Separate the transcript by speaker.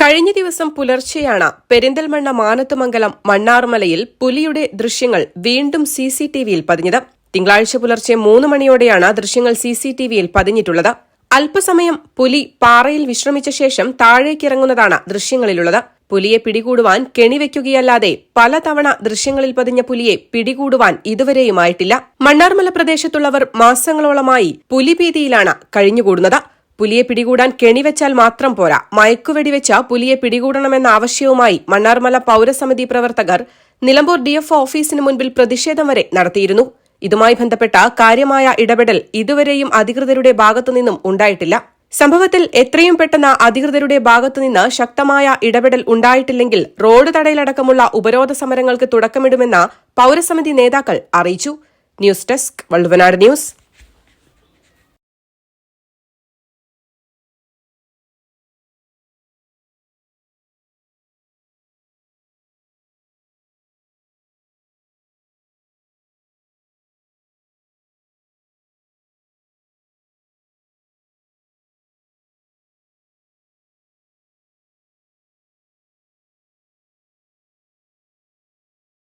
Speaker 1: കഴിഞ്ഞ ദിവസം പുലർച്ചെയാണ് പെരിന്തൽമണ്ണ മാനത്തുമംഗലം മണ്ണാർമലയിൽ പുലിയുടെ ദൃശ്യങ്ങൾ വീണ്ടും സി സി ടി വിയിൽ പതിഞ്ഞത്. തിങ്കളാഴ്ച പുലർച്ചെ മൂന്ന് മണിയോടെയാണ് ദൃശ്യങ്ങൾ സി സി ടി വിയിൽ പതിഞ്ഞിട്ടുള്ളത്. അല്പസമയം പുലി പാറയിൽ വിശ്രമിച്ച ശേഷം താഴേക്കിറങ്ങുന്നതാണ് ദൃശ്യങ്ങളിലുള്ളത്. പുലിയെ പിടികൂടുവാൻ കെണിവെക്കുകയല്ലാതെ പലതവണ ദൃശ്യങ്ങളിൽ പതിഞ്ഞ പുലിയെ പിടികൂടുവാൻ ഇതുവരെയുമായിട്ടില്ല. മണ്ണാർമല പ്രദേശത്തുള്ളവർ മാസങ്ങളോളമായി പുലിഭീതിയിലാണ് കഴിഞ്ഞുകൂടുന്നത്. പുലിയെ പിടികൂടാൻ കെണിവെച്ചാൽ മാത്രം പോരാ. മയക്കുവെടിവെച്ച പുലിയെ പിടികൂടണമെന്ന ആവശ്യവുമായി മണ്ണാർമല പൌരസമിതി പ്രവർത്തകർ നിലമ്പൂർ ഡിഎഫ്ഒ ഓഫീസിന് മുൻപിൽ പ്രതിഷേധം വരെ നടത്തിയിരുന്നു. ഇതുമായി ബന്ധപ്പെട്ട കാര്യമായ ഇടപെടൽ ഇതുവരെയും അധികൃതരുടെ ഭാഗത്തുനിന്നും ഉണ്ടായിട്ടില്ല. സംഭവത്തിൽ എത്രയും പെട്ടെന്ന് അധികൃതരുടെ ഭാഗത്തുനിന്ന് ശക്തമായ ഇടപെടൽ ഉണ്ടായിട്ടില്ലെങ്കിൽ റോഡ് തടയിലടക്കമുള്ള ഉപരോധ സമരങ്ങൾക്ക് തുടക്കമിടുമെന്ന് പൌരസമിതി നേതാക്കൾ അറിയിച്ചു. News desk Valluvanad news.